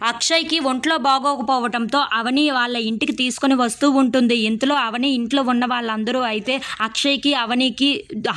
అక్షయ్కి ఒంట్లో బాగోకపోవటంతో అవని వాళ్ళ ఇంటికి తీసుకొని వస్తూ ఉంటుంది. ఇంతలో అవని ఇంట్లో ఉన్న వాళ్ళందరూ అయితే అక్షయ్కి అవనికి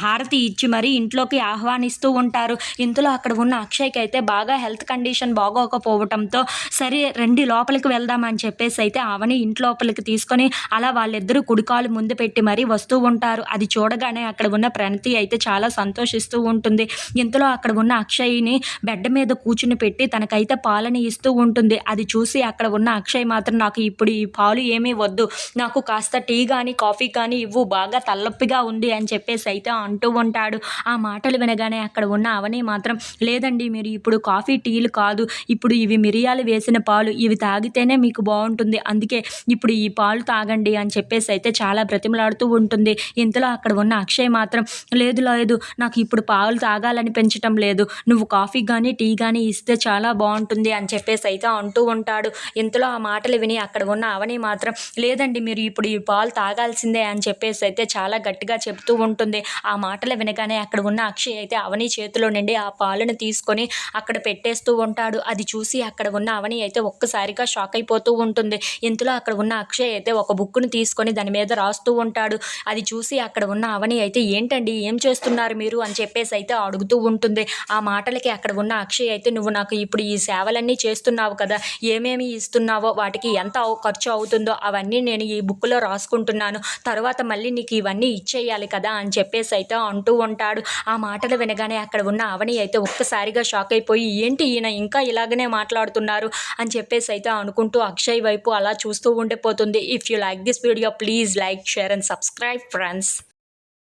హారతి ఇచ్చి మరీ ఇంట్లోకి ఆహ్వానిస్తూ ఉంటారు. ఇంతలో అక్కడ ఉన్న అక్షయ్కి అయితే బాగా హెల్త్ కండిషన్ బాగోకపోవటంతో సరే రెండు లోపలికి వెళ్దామని చెప్పేసి అయితే అవని ఇంట్లోపలికి తీసుకొని అలా వాళ్ళిద్దరూ కుడికాలు ముందు పెట్టి మరీ వస్తూ ఉంటారు. అది చూడగానే అక్కడ ఉన్న ప్రణతి అయితే చాలా సంతోషిస్తూ ఉంటుంది. ఇంతలో అక్కడ ఉన్న అక్షయ్ని బెడ్ మీద కూర్చుని పెట్టి తనకైతే పాలని ఇస్తూ ఉంటుంది ఉంటుంది. అది చూసి అక్కడ ఉన్న అక్షయ్ మాత్రం నాకు ఇప్పుడు ఈ పాలు ఏమీ వద్దు. నాకు కాస్త టీ కానీ కాఫీ కానీ ఇవ్వు. బాగా తలనొప్పిగా ఉంది అని చెప్పేసి అయితే అంటూ ఉంటాడు. ఆ మాటలు వినగానే అక్కడ ఉన్న అవని మాత్రం లేదండి మీరు ఇప్పుడు కాఫీ టీలు కాదు. ఇప్పుడు ఇవి మిరియాలు వేసిన పాలు. ఇవి తాగితేనే మీకు బాగుంటుంది. అందుకే ఇప్పుడు ఈ పాలు తాగండి అని చెప్పేసి అయితే చాలా బ్రతిమలాడుతూ ఉంటుంది. ఇంతలో అక్కడ ఉన్న అక్షయ్ మాత్రం లేదు లేదు నాకు ఇప్పుడు పాలు తాగాలని పెంచటం లేదు. నువ్వు కాఫీ కానీ టీ కానీ ఇస్తే చాలా బాగుంటుంది అని చెప్పేసి అయితే అంటూ ఉంటాడు. ఇంతలో ఆ మాటలు విని అక్కడ ఉన్న అవని మాత్రం లేదండి మీరు ఇప్పుడు ఈ పాలు తాగాల్సిందే అని చెప్పేసి అయితే చాలా గట్టిగా చెప్తూ ఉంటుంది. ఆ మాటలు వినగానే అక్కడ ఉన్న అక్షయ్ అయితే అవని చేతిలో నుండి ఆ పాలను తీసుకొని అక్కడ పెట్టేస్తూ ఉంటాడు. అది చూసి అక్కడ ఉన్న అవని అయితే ఒక్కసారిగా షాక్ అయిపోతూ ఉంటుంది. ఇంతలో అక్కడ ఉన్న అక్షయ్ అయితే ఒక బుక్ను తీసుకొని దాని మీద రాస్తూ ఉంటాడు. అది చూసి అక్కడ ఉన్న అవని అయితే ఏంటండి? ఏం చేస్తున్నారు మీరు? అని చెప్పేసి అయితే అడుగుతూ ఉంటుంది. ఆ మాటలకి అక్కడ ఉన్న అక్షయ్ అయితే నువ్వు నాకు ఇప్పుడు ఈ సేవలన్నీ చేస్తున్నావు? కదా? ఏమేమి ఇస్తున్నావో? వాటికి ఎంత ఖర్చు అవుతుందో అవన్నీ నేను ఈ బుక్లో రాసుకుంటున్నాను. తర్వాత మళ్ళీ నీకు ఇవన్నీ ఇచ్చేయాలి కదా అని చెప్పేసి అయితే అంటూ ఉంటాడు. ఆ మాటలు వినగానే అక్కడ ఉన్న అవని అయితే ఒక్కసారిగా షాక్ అయిపోయి ఏంటి ఈయన ఇంకా ఇలాగనే మాట్లాడుతున్నారు? అని చెప్పేసి అయితే అనుకుంటూ అక్షయ్ వైపు అలా చూస్తూ ఉండిపోతుంది. If you like this video please like share and subscribe friends